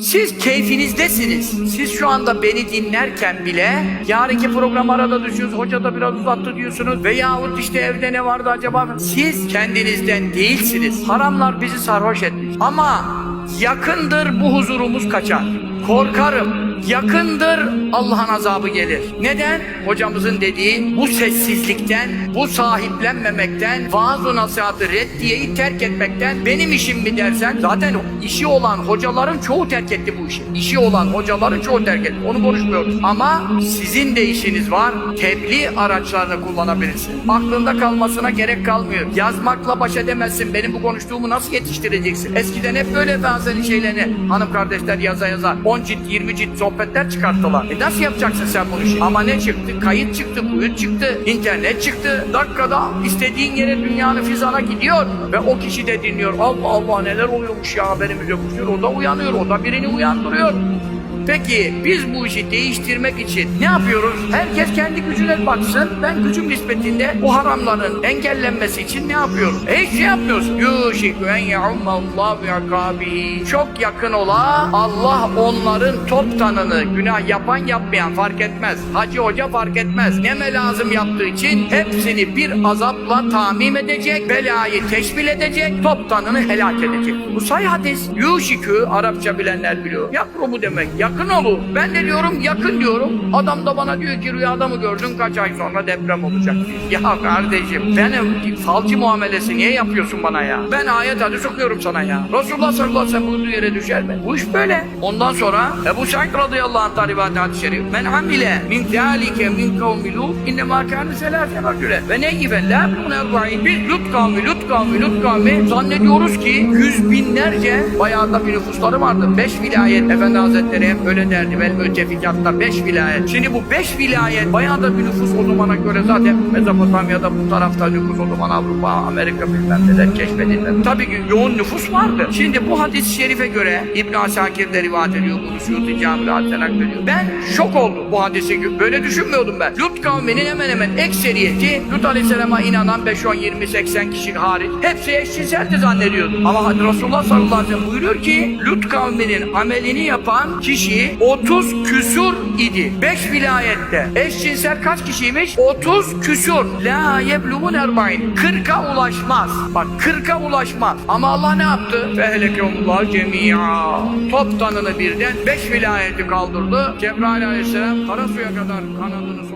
Siz keyfinizdesiniz. Siz şu anda beni dinlerken bile yarınki program arada düşüyorsunuz. Hoca da biraz uzattı diyorsunuz. Veyahut işte evde ne vardı acaba? Siz kendinizden değilsiniz. Haramlar bizi sarhoş etmiş. Ama yakındır bu huzurumuz kaçar. Korkarım. Yakındır Allah'ın azabı gelir. Neden? Hocamızın dediği bu sessizlikten, bu sahiplenmemekten, vaaz-ı nasihatı reddiyeyi terk etmekten benim işim mi dersen zaten işi olan hocaların çoğu terk etti bu işi. İşi olan hocaların çoğu terk etti. Onu konuşmuyoruz. Ama sizin de işiniz var. Tebliğ araçlarını kullanabilirsin. Aklında kalmasına gerek kalmıyor. Yazmakla baş edemezsin. Benim bu konuştuğumu nasıl yetiştireceksin? Eskiden hep böyle benzer şeylerini hanım kardeşler yaza yaza 10 cilt 20 cilt sohbetler çıkarttılar. E nasıl yapacaksın sen bunu şimdi? Ama ne çıktı? Kayıt çıktı, kuyut çıktı, internet çıktı. Dakikada istediğin yere dünyanın fizana gidiyor ve o kişi de dinliyor. Allah Allah neler oluyormuş ya haberimiz yokmuş. O da uyanıyor, o da birini uyandırıyor. Peki biz bu işi değiştirmek için ne yapıyoruz? Herkes kendi gücüne baksın. Ben gücüm nispetinde bu haramların engellenmesi için ne yapıyorum? E hiç şey yapmıyorsun. Yuşikü en ya'ummallahu bi'akabihi. Çok yakın ola Allah onların toptanını günah yapan yapmayan fark etmez. Hacı hoca fark etmez. Neme lazım yaptığı için hepsini bir azapla tamim edecek, belayı teşmil edecek, toptanını helak edecek. Bu say hadis. Yuşikü Arapça bilenler biliyor. Yakrubu demek. Yakın olur. Ben de diyorum yakın diyorum. Adam da bana diyor ki rüyada mı gördün kaç ay sonra deprem olacak. Ya kardeşim benim falcı muamelesi niye yapıyorsun bana ya? Ben ayet hadis okuyorum sana ya. Resulullah sallallahu aleyhi ve sellem yere düşer mi? Bu iş böyle. Ondan sonra Ebu Said radıyallahu anh rivayet hadis-i şerif. Men amile min zâlike min kavmi lut innemâ kâne selâse racüle ve neyyiben lâ bin erba'in. Biz Lut kavmi, Lut kavmi, Lut kavmi zannediyoruz ki yüz binlerce bayağı da bir nüfusları vardı. Beş vilayet Efendi Hazretleri hep öyle derdi. Benim ötefikatta beş vilayet. Şimdi bu beş vilayet bayağı da bir nüfus o zamana göre zaten Mezopotamya'da bu tarafta nüfus o zaman Avrupa, Amerika bilmem neler keşfedilmedi. Tabii ki yoğun nüfus vardı. Şimdi bu hadis-i şerife göre İbn Asakir de rivayet ediyor. Bunu Suyuti Camili Hadis'ten naklediyor. Ben şok oldum bu hadisi. Böyle düşünmüyordum ben. Lut kavminin hemen hemen ekseriyeti Lut Aleyhisselam'a inanan 5, 10, 20, 80 kişi hariç hepsi eşcinseldi zannediyordum. Ama Resulullah sallallahu aleyhi ve sellem buyuruyor ki Lut kavminin amelini yapan kişi 30 küsur idi. 5 vilayette. Eşcinsel kaç kişiymiş? 30 küsur. La yebluğun erbain. 40'a ulaşmaz. Bak 40'a ulaşmaz. Ama Allah ne yaptı? Fehlekeumullah cemi'a. Toptanını birden 5 vilayeti kaldırdı. Cebrail aleyhisselam Karasu'ya kadar kanadını